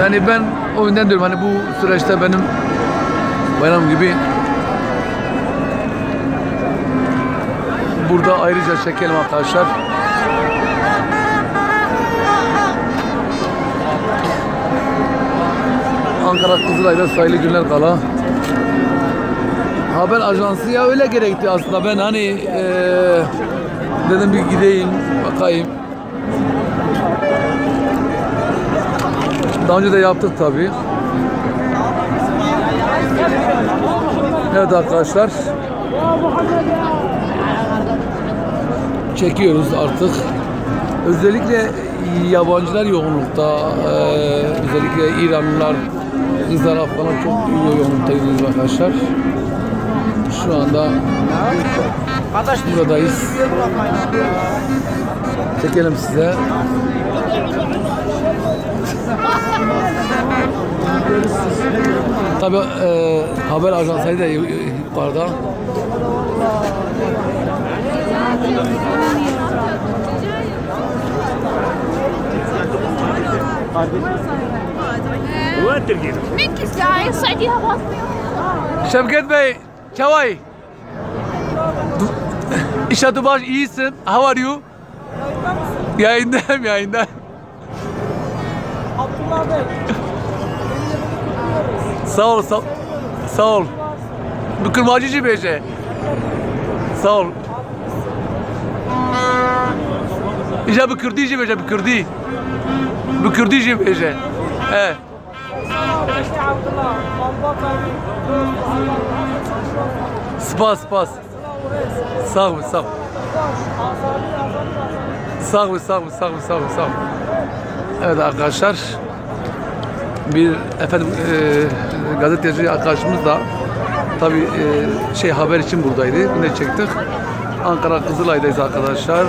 Yani ben o yüzden diyorum hani bu süreçte benim bayram gibi burada ayrıca çekelim arkadaşlar. Ankara Kızılay'da sayılı günler kala. Haber ajansı ya öyle gerekti aslında. Ben hani eee, dedim bir gideyim, bakayım. Daha önce de yaptık tabii. Evet arkadaşlar. Çekiyoruz artık. Özellikle yabancılar yoğunlukta. eee, özellikle İranlılar, kızlar, Afganlar çok yoğunluktayız arkadaşlar. Şu anda buradayız. Çekelim size. Tabii e, haber ajansları da yukarıda. Şevket Bey, Çavay. İşe Dubaş iyisin. How are you? Yayındayım, yayındayım. Sağ ol, sağ, sağ ol. Bu kırmacıcı beşe. Sağ ol. İşte bu Kürdici beşe, bu Kürdi. Bu Kürdici beşe. He. Spas, spas. Sağ ol, sağ ol. Sağ ol, sağ ol, sağ ol, sağ ol, sağ ol. Evet arkadaşlar. Bir efendim e, gazeteci arkadaşımız da tabii e, şey haber için buradaydı. Yine çektik. Ankara Kızılay'dayız arkadaşlar.